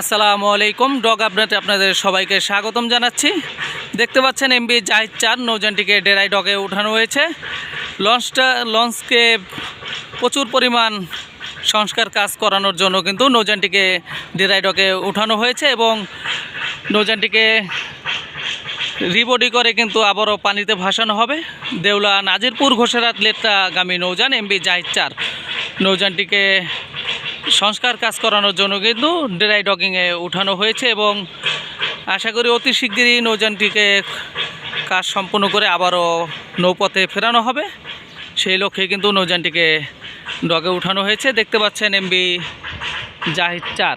আসসালামু আলাইকুম। ডগ আপডেটে আপনাদের সবাইকে স্বাগতম জানাচ্ছি। দেখতে পাচ্ছেন এমবি জাহিদ চার নৌজানটিকে ডেরাই ডগে উঠানো হয়েছে। লঞ্চটা লঞ্চকে প্রচুর পরিমাণ সংস্কার কাজ করানোর জন্য কিন্তু নৌজানটিকে ডেরাই ডগে উঠানো হয়েছে এবং নৌজানটিকে রিবডি করে কিন্তু আবারও পানিতে ভাসানো হবে। দেউলা নাজিরপুর ঘোষেরাত লেট্টাগামী নৌযান এমবি জাহিদ চার নৌযানটিকে সংস্কার কাজ করানোর জন্য কিন্তু ড্রাই ডকিংয়ে উঠানো হয়েছে এবং আশা করি অতি শিগগিরই নৌযানটিকে কাজ সম্পূর্ণ করে আবারও নৌপথে ফেরানো হবে। সেই লক্ষ্যে কিন্তু নৌযানটিকে ডগে উঠানো হয়েছে। দেখতে পাচ্ছেন এমবি জাহিদ চার।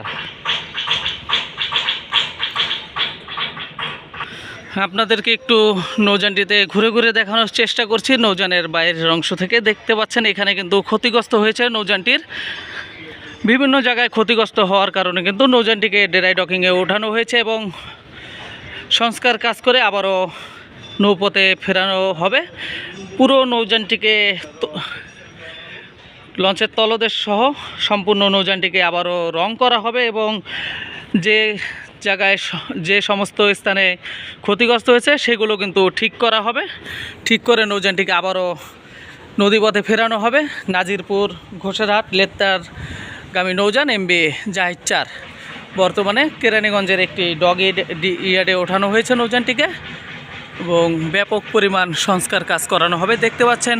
আপনাদেরকে একটু নৌযানটিতে ঘুরে ঘুরে দেখানোর চেষ্টা করছি। নৌযানের বাইরের অংশ থেকে দেখতে পাচ্ছেন এখানে কিন্তু ক্ষতিগ্রস্ত হয়েছে নৌযানটির। বিভিন্ন জায়গায় ক্ষতিগ্রস্ত হওয়ার কারণে কিন্তু নৌযানটিকে ডেরাই ডকিংয়ে ওঠানো হয়েছে এবং সংস্কার কাজ করে আবারও নৌপথে ফেরানো হবে। পুরো নৌযানটিকে লঞ্চের তলদেশ সহ সম্পূর্ণ নৌযানটিকে আবারও রং করা হবে এবং যে জায়গায় যে সমস্ত স্থানে ক্ষতিগ্রস্ত হয়েছে সেগুলো কিন্তু ঠিক করা হবে। ঠিক করে নৌযানটিকে আবারও নদীপথে ফেরানো হবে। নাজিরপুর, ঘোষেরহাট, লেত্তার গামী নৌযান এমবি জাহিদ চার। বর্তমানে কেরানীগঞ্জের একটি ডগ ইয়ার্ডে ওঠানো হয়েছে নৌজানটিকে এবং ব্যাপক পরিমাণ সংস্কার কাজ করানো হবে। দেখতে পাচ্ছেন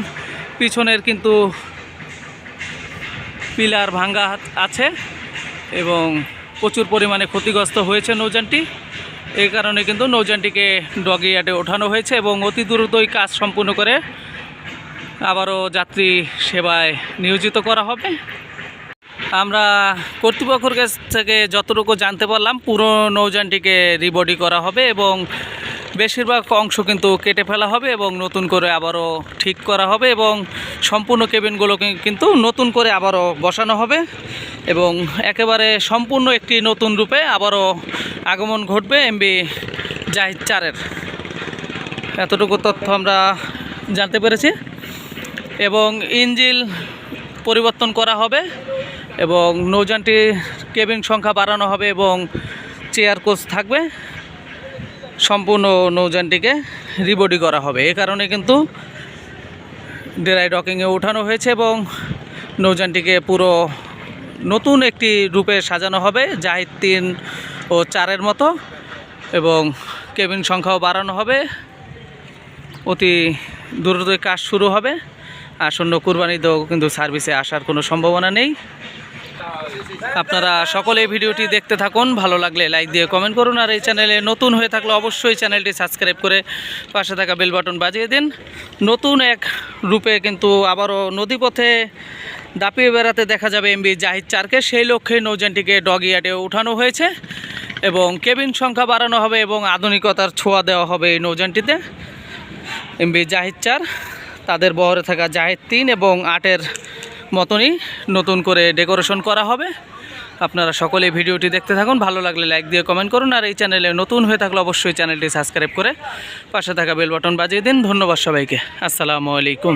পিছনের কিন্তু পিলার ভাঙ্গা আছে এবং প্রচুর পরিমাণে ক্ষতিগ্রস্ত হয়েছে নৌযানটি। এই কারণে কিন্তু নৌযানটিকে ডগ ইয়ার্ডে ওঠানো হয়েছে এবং অতি দ্রুতই কাজ সম্পূর্ণ করে আবারও যাত্রী সেবায় নিয়োজিত করা হবে। আমরা কর্তৃপক্ষের কাছ থেকে যতটুকু জানতে পারলাম পুরো নৌযানটিকে রিবডি করা হবে এবং বেশিরভাগ অংশ কিন্তু কেটে ফেলা হবে এবং নতুন করে আবারও ঠিক করা হবে এবং সম্পূর্ণ কেবিনগুলোকে কিন্তু নতুন করে আবারও বসানো হবে এবং একেবারে সম্পূর্ণ একটি নতুন রূপে আবারও আগমন ঘটবে এমবি জাহিদ চারের। এতটুকু তথ্য আমরা জানতে পেরেছি এবং ইঞ্জিল পরিবর্তন করা হবে। এবং নৌযানটির কেবিন সংখ্যা বাড়ানো হবে এবং চেয়ার কোচ থাকবে। সম্পূর্ণ নৌযানটিকে রিবডি করা হবে। এ কারণে কিন্তু ডেরাই ডকিংয়ে উঠানো হয়েছে এবং নৌযানটিকে পুরো নতুন একটি রূপে সাজানো হবে, জাহিদ তিন ও চারের মতো এবং কেবিন সংখ্যাও বাড়ানো হবে। অতি দ্রুতই কাজ শুরু হবে। আসন্ন কুরবানিতেও কিন্তু সার্ভিসে আসার কোনো সম্ভাবনা নেই। আপনারা সকলে ভিডিওটি দেখতে থাকুন। ভালো লাগলে লাইক দিয়ে কমেন্ট করুন আর এই চ্যানেলে নতুন হয়ে থাকলে অবশ্যই চ্যানেলটি সাবস্ক্রাইব করে পাশে থাকা বেল বাটন বাজিয়ে দিন। নতুন এক রূপে কিন্তু আবারও নদীপথে দাপিয়ে বেড়াতে দেখা যাবে এমবি জাহিদ চারকে। সেই লক্ষ্যে নৌযানটিকে ডগ ইয়ার্ডে উঠানো হয়েছে এবং কেবিন সংখ্যা বাড়ানো হবে এবং আধুনিকতার ছোঁয়া দেওয়া হবে এই নৌযানটিতে। এমবি জাহিদ চার, তাদের বহরে থাকা জাহিদ তিন এবং আটের মতনই নতুন করে ডেকোরেশন করা হবে। আপনারা সকলে ভিডিওটি দেখতে থাকুন। ভালো লাগলে লাইক দিয়ে কমেন্ট করুন। আর এই চ্যানেলে নতুন হয়ে থাকলে অবশ্যই চ্যানেলটি সাবস্ক্রাইব করে পাশে থাকা বেল বাটন বাজিয়ে দিন। ধন্যবাদ সবাইকে। আসসালামু আলাইকুম।